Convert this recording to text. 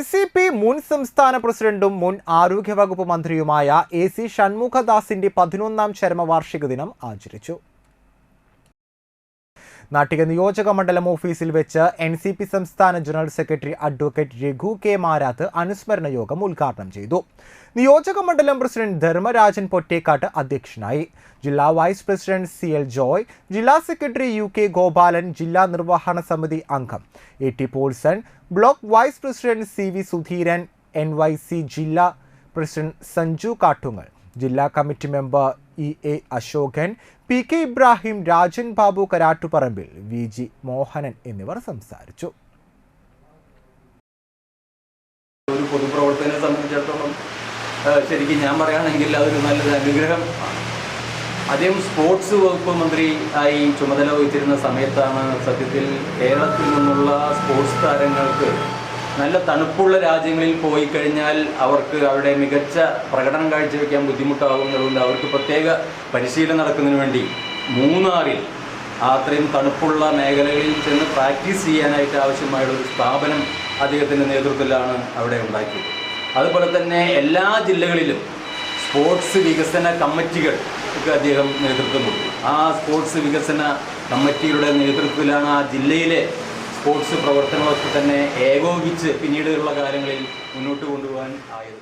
C P മുൻ സംസ്ഥാന പ്രസിഡന്റും മുൻ ആരോഗ്യവകുപ്പ് മന്ത്രിയുമായ എ സി ഷൺമുഖദാസിന്റെ പതിനൊന്നാം ചരമവാർഷിക ദിനം ആചരിച്ചു. നാട്ടിക നിയോജക മണ്ഡലം ഓഫീസിൽ വെച്ച് എൻ സി പി സംസ്ഥാന general secretary advocate Raghu K Marath അനുസ്മരണ യോഗം ഉദ്ഘാടനം ചെയ്തു. നിയോജക മണ്ഡലം പ്രസിഡന്റ് ധർമ്മരാജൻ പൊറ്റേക്കാട്ട് അധ്യക്ഷനായി. ജില്ലാ vice president C L Joy ജില്ലാ സെക്രട്ടറി യു കെ ഗോപാലൻ ജില്ലാ നിർവഹണ സമിതി അംഗം A T Paulson block vice president C V Sudheeran N Y C ജില്ലാ പ്രസിഡന്റ് സഞ്ജു കാട്ടുങ്ങൽ. ജില്ലാ committee member E A Asokan P K Ibrahim Rajan Babu Karattuparambil V G Mohanan എന്നിവർ സംസാരിച്ചു. ഒരു പൊതുപ്രവർത്തകനെ സംബന്ധിച്ചിടത്തോളം ശരിക്കും ഞാൻ പറയുകയാണെങ്കിൽ അതൊരു നല്ലൊരു അനുഗ്രഹം. അദ്ദേഹം സ്പോർട്സ് വകുപ്പ് മന്ത്രി ആയി ചുമതല വഹിച്ചിരുന്ന സമയത്താണ് സത്യത്തിൽ കേരളത്തിൽ നിന്നുള്ള സ്പോർട്സ് താരങ്ങൾക്ക് നല്ല തണുപ്പുള്ള രാജ്യങ്ങളിൽ പോയി കഴിഞ്ഞാൽ അവർക്ക് അവിടെ മികച്ച പ്രകടനം കാഴ്ചവെക്കാൻ ബുദ്ധിമുട്ടാകുന്നതുകൊണ്ട് അവർക്ക് പ്രത്യേക പരിശീലനം നടക്കുന്നതിന് വേണ്ടി മൂന്നാറിൽ അത്രയും തണുപ്പുള്ള മേഖലകളിൽ ചെന്ന് പ്രാക്ടീസ് ചെയ്യാനായിട്ട് ആവശ്യമായുള്ള ഒരു സ്ഥാപനം അദ്ദേഹത്തിന്റെ നേതൃത്വത്തിലാണ് അവിടെ ഉണ്ടാക്കിയത്. അതുപോലെ തന്നെ എല്ലാ ജില്ലകളിലും സ്പോർട്സ് വികസന കമ്മിറ്റികൾ ഒക്കെ അദ്ദേഹം നേതൃത്വം കൊടുത്തു. ആ സ്പോർട്സ് വികസന കമ്മിറ്റിയുടെ നേതൃത്വത്തിലാണ് ആ ജില്ലയിലെ സ്പോർട്സ് പ്രവർത്തനങ്ങളൊക്കെ തന്നെ ഏകോപിച്ച് പിന്നീടുള്ള കാലങ്ങളിൽ മുന്നോട്ട് കൊണ്ടുപോകാൻ ആയത്.